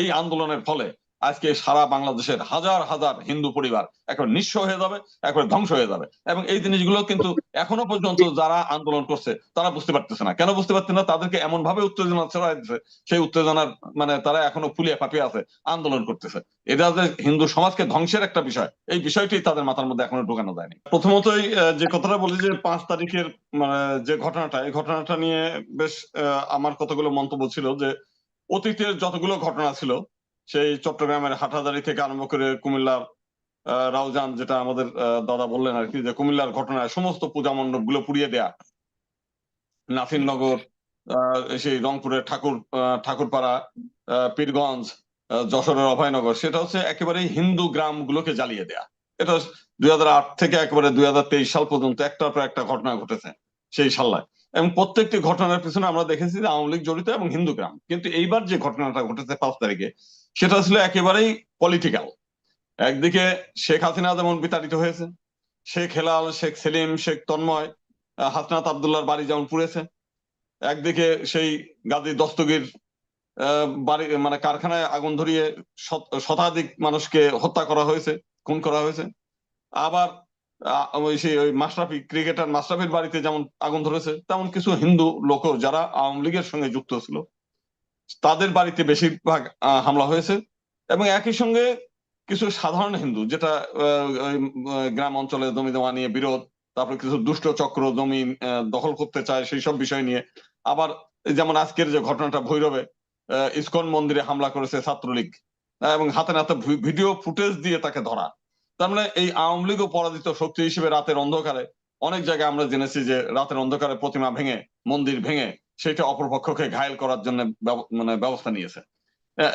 এই আন্দোলনের ফলে আজকে সারা বাংলাদেশের হাজার হাজার হিন্দু পরিবার এখন নিঃস্ব হয়ে যাবে একবার ধ্বংস হয়ে যাবে এবং এই জিনিসগুলো কিন্তু এখনও পর্যন্ত যারা আন্দোলন করছে তারা বুঝতে পারতেছে না। কেন বুঝতে পারছে না? তাদেরকে এমন ভাবে উত্তেজনা ছড়াই দিচ্ছে সেই উত্তেজনার মানে তারা এখনও ফুলিয়ে ফাঁপিয়ে আছে, আন্দোলন করতেছে। এটা যে হিন্দু সমাজকে ধ্বংসের একটা বিষয়, এই বিষয়টি তাদের মাথার মধ্যে এখনও ঢোকানো যায়নি। প্রথমতই যে কথাটা বলি যে পাঁচ তারিখের মানে যে ঘটনাটা, এই ঘটনাটা নিয়ে বেশ আমার কতগুলো মন্তব্য ছিল যে অতীতের যতগুলো ঘটনা ছিল, সেই চট্টগ্রামের হাটহাজারি থেকে আরম্ভ করে কুমিল্লার রাউজান যেটা আমাদের দাদা বললেন আর কি, যে কুমিল্লার ঘটনায় সমস্ত পূজা মণ্ডপগুলো পুড়িয়ে দেয়া। নাসিরনগর সেই রংপুরের ঠাকুর ঠাকুরপাড়া পীরগঞ্জ যশোরের অভয়নগর, সেটা হচ্ছে একেবারে হিন্দু গ্রামগুলোকে জ্বালিয়ে দেয়া। এটা দুই হাজার আট থেকে একেবারে দুই হাজার তেইশ সাল পর্যন্ত একটার পর একটা ঘটনা ঘটেছে সেই সাল্লায় এবং প্রত্যেকটি ঘটনার পিছনে আমরা দেখেছি যে আওয়ামী লীগ জড়িত এবং হিন্দু গ্রাম। কিন্তু এইবার যে ঘটনাটা ঘটেছে পাঁচ তারিখে, সেটা ছিল একেবারেই পলিটিক্যাল একদিকে শেখ হাসিনা যেমন বিতাড়িত হয়েছে, শেখ হেলাল, শেখ সেলিম, শেখ তন্ময় হাসনাত আবদুল্লাহর বাড়ি যেমন পুড়েছে, একদিকে সেই গাজী দস্তগীর বাড়ি মানে কারখানায় আগুন ধরিয়ে শত- শতাধিক মানুষকে হত্যা করা হয়েছে, খুন করা হয়েছে। আবার সেই ওই মাশরাফি ক্রিকেটার মাশরাফির বাড়িতে যেমন আগুন ধরেছে তেমন কিছু হিন্দু লোক যারা আওয়ামী লীগের সঙ্গে যুক্ত ছিল তাদের বাড়িতে বেশিরভাগ হামলা হয়েছে এবং একই সঙ্গে কিছু সাধারণ হিন্দু যেটা ওই, গ্রাম অঞ্চলে জমি জমা নিয়ে বিরোধ তারপরে কিছু দুষ্ট চক্র জমি দখল করতে চায় সেই সব বিষয় নিয়ে আবার যেমন আজকের যে ঘটনাটা ভৈরবে ইসকন মন্দিরে হামলা করেছে ছাত্রলীগ এবং হাতে নাতে ভিডিও ফুটেজ দিয়ে তাকে ধরা। তার মানে এই আওয়ামী লীগও পরাজিত শক্তি হিসেবে রাতের অন্ধকারে অনেক জায়গায় আমরা জেনেছি যে রাতের অন্ধকারে প্রতিমা ভেঙে মন্দির ভেঙে সেটা অপরপক্ষকে ঘায়েল করার জন্য মানে ব্যবস্থা নিয়েছে।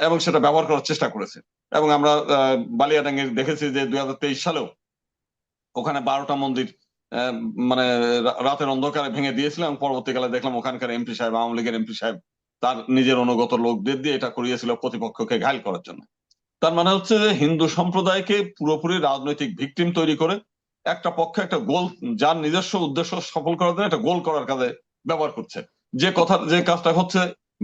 এবং সেটা ব্যবহার করার চেষ্টা করেছে। এবং আমরা আহ, বালিয়াডাঙ্গির দেখেছি যে দুই হাজার তেইশ সালেও ওখানে বারোটা মন্দির মানে রাতের অন্ধকারে ভেঙে দিয়েছিলাম। পরবর্তীকালে দেখলাম ওখানকার এমপি সাহেব আওয়ামী লীগের এমপি সাহেব তার নিজের অনুগত লোকদের দিয়ে এটা করিয়েছিল প্রতিপক্ষকে ঘায়ল করার জন্য। তার মানে হচ্ছে যে হিন্দু সম্প্রদায়কে পুরোপুরি রাজনৈতিক ভিকটিম তৈরি করে একটা পক্ষে একটা গোল, যার নিজস্ব উদ্দেশ্য সফল করার জন্য একটা গোল করার কাজে ব্যবহার করছে। যে কথা, যে কাজটা হচ্ছে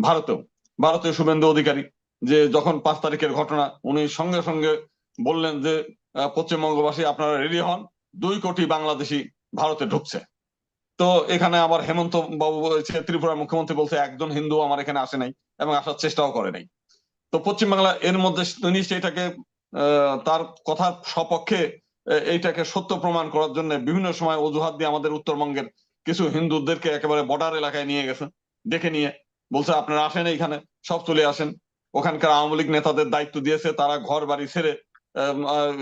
ভারতেও ভারতীয় শুভেন্দু অধিকারী, যে যখন পাঁচ তারিখের ঘটনা, উনি সঙ্গে সঙ্গে বললেন যে পশ্চিমবঙ্গবাসী আপনারা রেডি হন, দুই কোটি বাংলাদেশি ভারতে ঢুকছে। তো এখানে আবার হেমন্ত বাবু বলছে, ত্রিপুরার মুখ্যমন্ত্রী বলছে, একজন হিন্দু আমার এখানে আসে নাই এবং আসার চেষ্টাও করে নাই। তো পশ্চিমবাংলা এর মধ্যে সেটাকে আহ, তার কথার সপক্ষে এইটাকে সত্য প্রমাণ করার জন্য বিভিন্ন সময় অজুহাত দিয়ে আমাদের উত্তরবঙ্গের কিছু হিন্দুদেরকে একেবারে বর্ডার এলাকায় নিয়ে গেছে দেখে নিয়ে। বলছে আপনারা আসেন এইখানে সব চলে আসেন। ওখানকার আওয়ামী লীগ নেতাদের দায়িত্ব দিয়েছে তারা ঘর বাড়ি ছেড়ে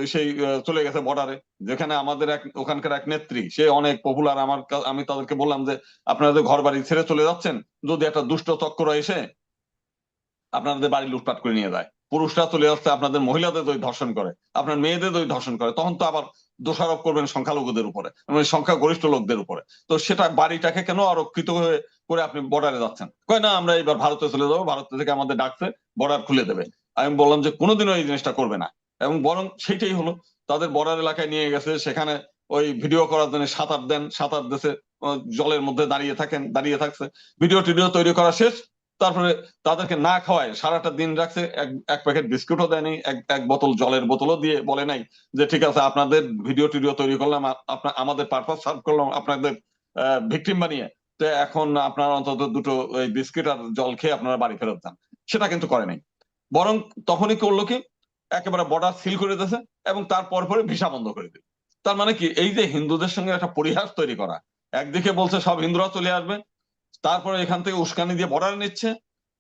সেই চলে গেছে বর্ডারে যেখানে আমাদের এক ওখানকার এক নেত্রী সে অনেক পপুলার আমার আমি তাদেরকে বললাম যে আপনারা যে ঘর বাড়ি ছেড়ে চলে যাচ্ছেন যদি একটা দুষ্ট চক্র এসে আপনাদের বাড়ি লুটপাট করে নিয়ে যায়। পুরুষরা চলে যাচ্ছে আপনাদের মহিলাদের দই ধর্ষণ করে, আপনার মেয়েদের দই ধর্ষণ করে, তখন তো আবার দোষারোপ করবেন সংখ্যালঘুদের উপরে মানে সংখ্যা গরিষ্ঠ লোকদের উপরে। তো সেটা বাড়িটাকে কেন আরক্ষিত হয়ে করে আপনি বর্ডারে যাচ্ছেন? কয়, না, আমরা এবার ভারতে চলে যাব, ভারত থেকে আমাদের ডাকছে বর্ডার খুলে দেবে। আমি বললাম যে, কোনোদিনও এই জিনিসটা করবে না। এবং বরং সেইটাই হলো, তাদের বর্ডার এলাকায় নিয়ে গেছে, সেখানে ওই ভিডিও করার জন্য সাঁতার দেন, সাঁতার দেশে জলের মধ্যে দাঁড়িয়ে থাকেন, দাঁড়িয়ে থাকছে। ভিডিও টিডিও তৈরি করা শেষ তারপরে তাদেরকে না খাওয়ায় সারাটা দিন রাখছে, এক প্যাকেট বিস্কুটও দেয়নি, এক এক বোতল জলের বোতলও দিয়ে বলে নাই যে, ঠিক আছে, আপনাদের ভিডিও টিডিও তৈরি করলাম আপনার আমাদের পারপাস সার্ভ করলাম আপনাদের ভিকটিম বানিয়ে। তো এখন আপনারা অন্তত দুটো ওই বিস্কিট আর জল খেয়ে আপনারা বাড়ি ফেরত যান। সেটা কিন্তু করে নাই। বরং তখনই করল কি, একেবারে বর্ডার সিল করে দিয়েছে এবং তারপর পরে ভিসা বন্ধ করে দিল। তার মানে কি, এই যে হিন্দুদের সঙ্গে একটা পরিহাস তৈরি করা, একদিকে বলছে সব হিন্দুরা চলে আসবে তারপরে এখান থেকে উস্কানি দিয়ে বর্ডারে নিচ্ছে।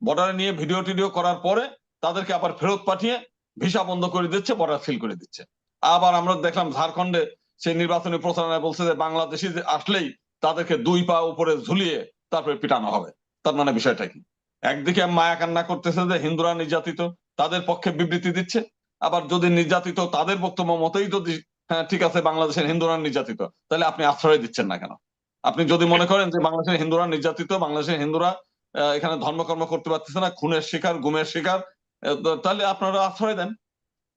বর্ডারে নিয়ে ভিডিও টিডিও করার পরে তাদেরকে আবার ফেরত পাঠিয়ে ভিসা বন্ধ করে দিচ্ছে বর্ডার সিল করে দিচ্ছে। আবার আমরা দেখলাম ঝাড়খণ্ডে সেই নির্বাচনী প্রচারণায় বলছে যে বাংলাদেশি আসলেই তাদেরকে দুই পা উপরে ঝুলিয়ে তারপরে পিটানো হবে। তার মানে বিষয়টা কি? একদিকে মায়া কান্না করতেছে যে হিন্দুরা নির্যাতিত, তাদের পক্ষে বিবৃতি দিচ্ছে। আবার যদি নির্যাতিত তাদের বক্তব্য মতেই যদি হ্যাঁ ঠিক আছে, বাংলাদেশের হিন্দুরা নির্যাতিত, তাহলে আপনি আশ্রয় দিচ্ছেন না কেন? আপনি যদি মনে করেন যে বাংলাদেশের হিন্দুরা নির্যাতিত, বাংলাদেশের হিন্দুরা এখানে ধর্মকর্ম করতে পারতেছে না, খুনের শিকার, গুমের শিকার তাহলে আপনারা আশ্রয় দেন।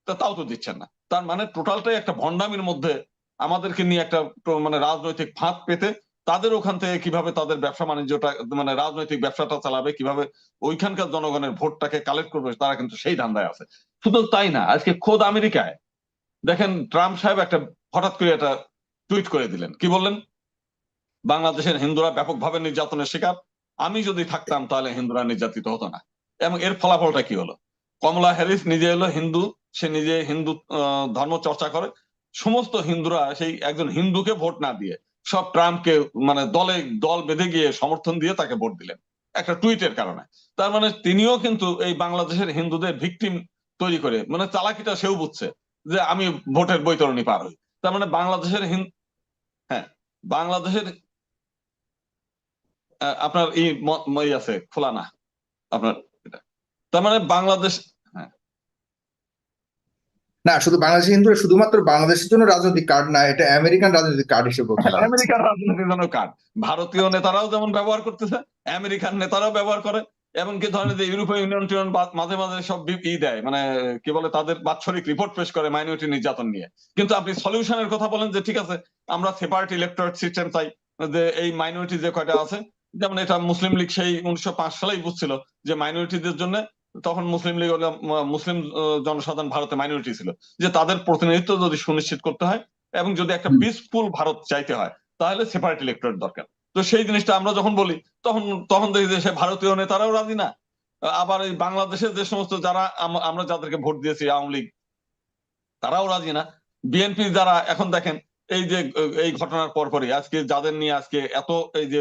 তাও তো দিচ্ছেন না। তার মানে টোটালটাই একটা ভণ্ডামির মধ্যে আমাদেরকে নিয়ে একটা মানে রাজনৈতিক ফাঁদ পেতে তাদের ওখান থেকে কীভাবে তাদের ব্যবসা বাণিজ্যটা মানে রাজনৈতিক ব্যবসাটা চালাবে, কীভাবে ওইখানকার জনগণের ভোটটাকে কালেক্ট করবে, তারা কিন্তু সেই ধান্দায় আছে। শুধু তাই না, আজকে খোদ আমেরিকায়, দেখেন ট্রাম্প সাহেব একটা হঠাৎ করে একটা টুইট করে দিলেন। কি বললেন? বাংলাদেশের হিন্দুরা ব্যাপকভাবে নির্যাতনের শিকার। আমি যদি থাকতাম, তাহলে হিন্দুরা নির্যাতিত হতো না। এবং এর ফলাফলটা কি হলো? কমলা হ্যারিস নিজে হলো হিন্দু, সে নিজে হিন্দু ধর্ম চর্চা করে। সমস্ত হিন্দুরা সেই একজন হিন্দুকে ভোট না দিয়ে সব ট্রাম্পকে মানে দলে, দল বেঁধে গিয়ে সমর্থন দিয়ে তাকে ভোট দিলেন, একটা টুইটের কারণে। তার মানে তিনিও কিন্তু এই বাংলাদেশের হিন্দুদের ভিকটিম তৈরি করে। মানে চালাকিটা সেও বুঝছে যে আমি ভোটের বৈতরণী পার হই। তার মানে বাংলাদেশের হ্যাঁ বাংলাদেশের আপনার এই ম- ম- আছে খোলা না আপনার তার মানে বাংলাদেশ না শুধু বাংলাদেশি হিন্দুরা শুধুমাত্র বাংলাদেশের জন্য রাজনৈতিক কার্ড না এটা আমেরিকান রাজনৈতিক কার্ড হিসেবে। আমেরিকার রাজনীতির জন্য কার্ড। ভারতীয় নেতারাও যেমন ব্যবহার করতেছে আমেরিকান নেতারাও ব্যবহার করে এবং কি ধরনের যে ইউরোপীয় ইউনিয়ন টিউনিয়ন মাঝে মাঝে সব ই দেয় মানে কি বলে তাদের বাৎসরিক রিপোর্ট পেশ করে মাইনরিটি নির্যাতন নিয়ে। কিন্তু আপনি সলিউশনের কথা বলেন যে ঠিক আছে আমরা সেপারেট ইলেকট্রয়েড সিস্টেম চাই যে এই মাইনরিটি যে কয়টা আছে যেমন এটা মুসলিম লীগ সেই উনিশশো পাঁচ সালেই বুঝছিল যে মাইনরিটিদের জন্য তখন মুসলিম লীগ হলো, মুসলিম জনসাধারণ ভারতে মাইনরিটি ছিল। যে তাদের প্রতিনিধিত্ব যদি সুনিশ্চিত করতে হয় এবং যদি একটা পিসফুল ভারত চাইতে হয় তাহলে সেপারেট ইলেকট্রয়েড দরকার। তো সেই জিনিসটা আমরা যখন বলি তখন তখন দেখি যে সে ভারতীয় নেতারাও রাজি না। আবার এই বাংলাদেশের যে সমস্ত যারা আমরা যাদেরকে ভোট দিয়েছি আওয়ামী লীগ তারাও রাজি না। বিএনপি যারা এখন দেখেন এই যে এই ঘটনার পরপরই আজকে যাদের নিয়ে আজকে এত এই যে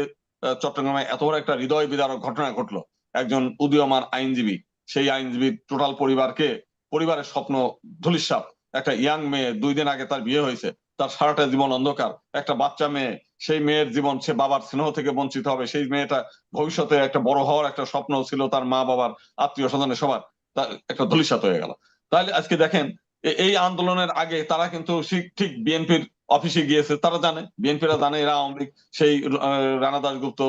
চট্টগ্রামে এত বড় একটা হৃদয় বিদারক ঘটনা ঘটলো। একজন উদীয়মান আইনজীবী, সেই আইনজীবীর টোটাল পরিবারকে, পরিবারের স্বপ্ন ধুলিস্বাপ একটা ইয়াং মেয়ে, দুই দিন আগে তার বিয়ে হয়েছে। তার সারাটা জীবন অন্ধকার। একটা বাচ্চা মেয়ে, সেই মেয়ের জীবন সে বাবার স্নেহ থেকে বঞ্চিত হবে। সেই মেয়েটা ভবিষ্যতে একটা বড় হওয়ার একটা স্বপ্ন ছিল তার মা বাবার আত্মীয় স্বজনের সবার। তার একটা ধুলিস্বাত হয়ে গেল। তাহলে আজকে দেখেন এই আন্দোলনের আগে তারা কিন্তু ঠিক বিএনপির অফিসে গিয়েছে, তারা জানে, বিএনপিরা জানে, এরা আওয়ামী লীগ, সেই রানা দাশগুপ্ত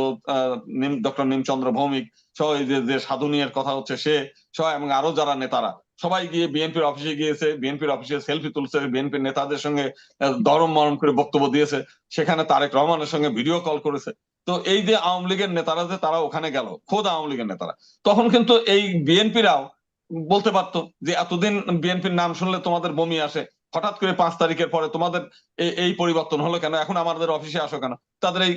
ডক্টর নিমচন্দ্র ভৌমিক সহ যে যে সাধুনিয়ার কথা হচ্ছে সে সহ এবং আরও যারা নেতারা, সবাই গিয়ে বিএনপির অফিসে গিয়েছে, বিএনপির অফিসে সেলফি তুলছে, বিএনপির নেতাদের সঙ্গে দরম মরম করে বক্তব্য দিয়েছে, সেখানে তারেক রহমানের সঙ্গে ভিডিও কল করেছে। তো এই যে আওয়ামী লীগের নেতারা যে তারা ওখানে গেল, খোদ আওয়ামী লীগের নেতারা। তখন কিন্তু এই বিএনপিরাও বলতে পারতো যে, এতদিন বিএনপির নাম শুনলে তোমাদের বমি আসে হঠাৎ করে পাঁচ তারিখের পরে তোমাদের এই- পরিবর্তন হলো কেন? এখন আমাদের অফিসে আসো কেন? তাদের এই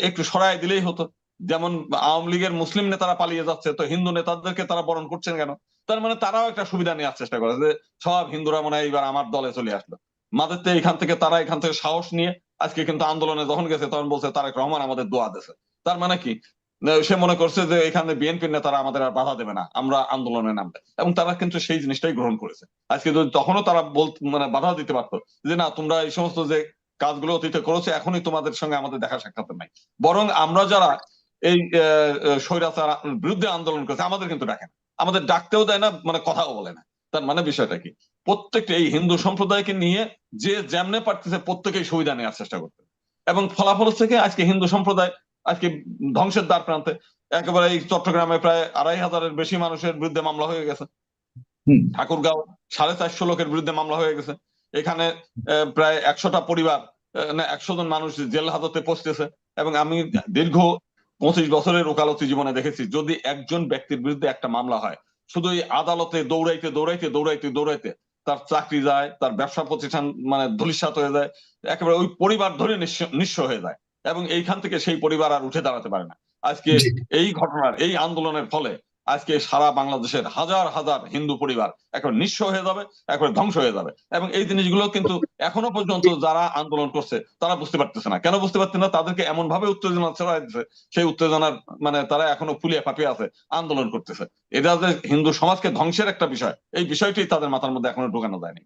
একটু সরাই দিলেই হতো। যেমন আওয়ামী লীগের মুসলিম নেতারা পালিয়ে যাচ্ছে, তো হিন্দু নেতাদেরকে তারা বরণ করছেন কেন? তার মানে তারাও একটা সুবিধা নেওয়ার চেষ্টা করে যে সব হিন্দুরা মনে হয় এইবার আমার দলে চলে আসলো। মাদের তো এখান থেকে তারা এখান থেকে সাহস নিয়ে আজকে কিন্তু আন্দোলনে যখন গেছে তখন বলছে তারেক রহমান আমাদের দোয়া দেছে তার মানে কি? সে মনে করছে যে এখানে বিএনপির নেতারা আমাদের আর বাধা দেবে না, আমরা আন্দোলনে নামবে। এবং তারা কিন্তু সেই জিনিসটাই গ্রহণ করেছে। আজকে যদি তখনও তারা বল মানে বাধা দিতে পারতো যে না, তোমরা এই সমস্ত যে কাজগুলো অতীতে করেছ, এখনই তোমাদের সঙ্গে আমাদের দেখা সাক্ষাৎ নাই। বরং আমরা যারা এই স্বৈরাচার বিরুদ্ধে আন্দোলন করেছে, আমাদের কিন্তু ডাকে না। আমাদের ডাকতেও দেয় না মানে কথাও বলে না। তার মানে বিষয়টা কি? প্রত্যেকটা এই হিন্দু সম্প্রদায়কে নিয়ে যে যেমনে পারতেছে, প্রত্যেকেই সুবিধা নেওয়ার চেষ্টা করতে এবং ফলাফল থেকে আজকে হিন্দু সম্প্রদায় আজকে ধ্বংসের দ্বার প্রান্তে। একেবারে এই চট্টগ্রামে প্রায় আড়াই হাজারের বেশি মানুষের বিরুদ্ধে মামলা হয়ে গেছে। ঠাকুরগাঁও সাড়ে চারশো লোকের বিরুদ্ধে মামলা হয়ে গেছে। এখানে প্রায় একশোটা পরিবার না একশো জন মানুষ জেল হাজতে পৌঁছেছে এবং আমি দীর্ঘ পঁচিশ বছরের ওকালতি জীবনে দেখেছি যদি একজন ব্যক্তির বিরুদ্ধে একটা মামলা হয় শুধু এই আদালতে দৌড়াইতে দৌড়াইতে দৌড়াইতে দৌড়াইতে তার চাকরি যায় তার ব্যবসা প্রতিষ্ঠান মানে ধূলিসাৎ হয়ে যায় একেবারে ওই পরিবার ধরে নিঃস্ব হয়ে যায়। এবং এইখান থেকে সেই পরিবার আর উঠে দাঁড়াতে পারে না। আজকে এই ঘটনার এই আন্দোলনের ফলে আজকে সারা বাংলাদেশের হাজার হাজার হিন্দু পরিবার এখন নিঃস্ব হয়ে যাবে একবারে ধ্বংস হয়ে যাবে। এবং এই জিনিসগুলো কিন্তু এখনও পর্যন্ত যারা আন্দোলন করছে তারা বুঝতে পারতেছে না। কেন বুঝতে পারছে না? তাদেরকে এমন ভাবে উত্তেজনা ছড়াই দিচ্ছে সেই উত্তেজনার মানে তারা এখনও ফুলিয়ে ফাঁপিয়ে আছে আন্দোলন করতেছে। এটা যে হিন্দু সমাজকে ধ্বংসের একটা বিষয় এই বিষয়টি তাদের মাথার মধ্যে এখনও ঢোকানো যায়নি।